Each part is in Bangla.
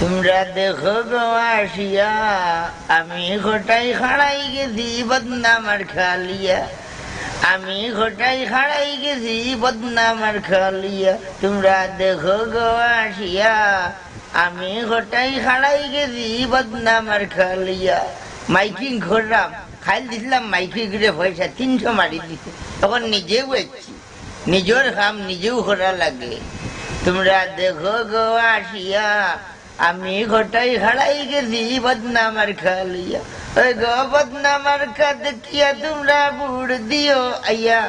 তোমরা দেখো গো আসিয়া, আমি ঘটাই খাড়াই গেছি বদনামার খালিয়া। আমি ঘটাই খাড়াই গেছি বদনামার খালিয়া। তোমরা দেখো গো আসিয়া, আমি ঘটাই খাড়াই গেছি বদনামার খালিয়া। মাইকিং করলাম খাইল দিছিলাম, মাইকিং করে পয়সা তিনশো মারি দিছে। তখন নিজেও এসছি নিজের কাম নিজেও করা লাগে। তোমরা দেখো গো আসিয়া আমি ঘটাই হারাই গেছি বদনামার খালিয়া ওই গো বদনামার খা দেখিয়া তোমরা বুড় দিও আইয়া।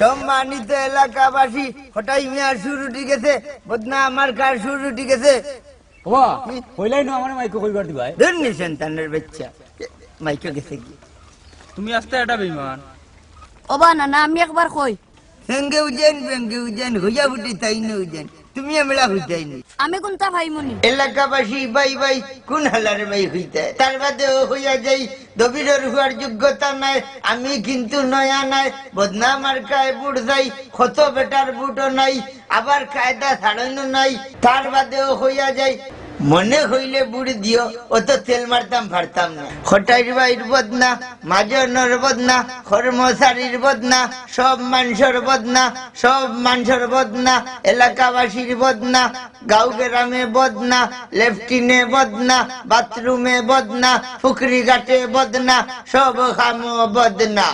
সম্মানিত এলাকাবাসী হঠাই মিয়ার শুরু উঠি গেছে বদনামার কার শুরু উঠি গেছে। বাবা কইলাই না আমার মাইকে কইবার দিবাই। ধন্যি সন্তানের বাচ্চা মাইকে গেছে কি তুমি আসতে এটা বিমান ওবা না না আমি একবার কই। সঙ্গে উজেন সঙ্গে উজেন হইয়া ফুটি তাই না উজেন। তুমি আমরা হইতাইনি আমি কোনটা ভাইমনি? এলাকাবাসী বাই বাই, কোন হালার বাই হইতে? তার বাদে হইয়া যাই, দবিরর হওয়ার যোগ্যতা নাই, আমি কিন্তু নয়া নাই, বদনাম আর কায় বুট যাই কত বেটার বুটও নাই, আবার কায়দা ছাড়ানো নাই। তার বাদে ও হইয়া যাই মনে হইলে বুড়ি দিও, অত তেল মারতাম ফারতাম না। খটাইর বাইর বদনা, মাজনের বদনা কর্মচারীর বদনা, সব মানুষের বদনা, সব মানুষের বদনা, এলাকাবাসীর বদনা গাঁও গ্রামে বদনা, লেফটিনে বদনা, বাথরুমে বদনা, পুকুরি ঘাটে বদনা, সব খামো বদনা।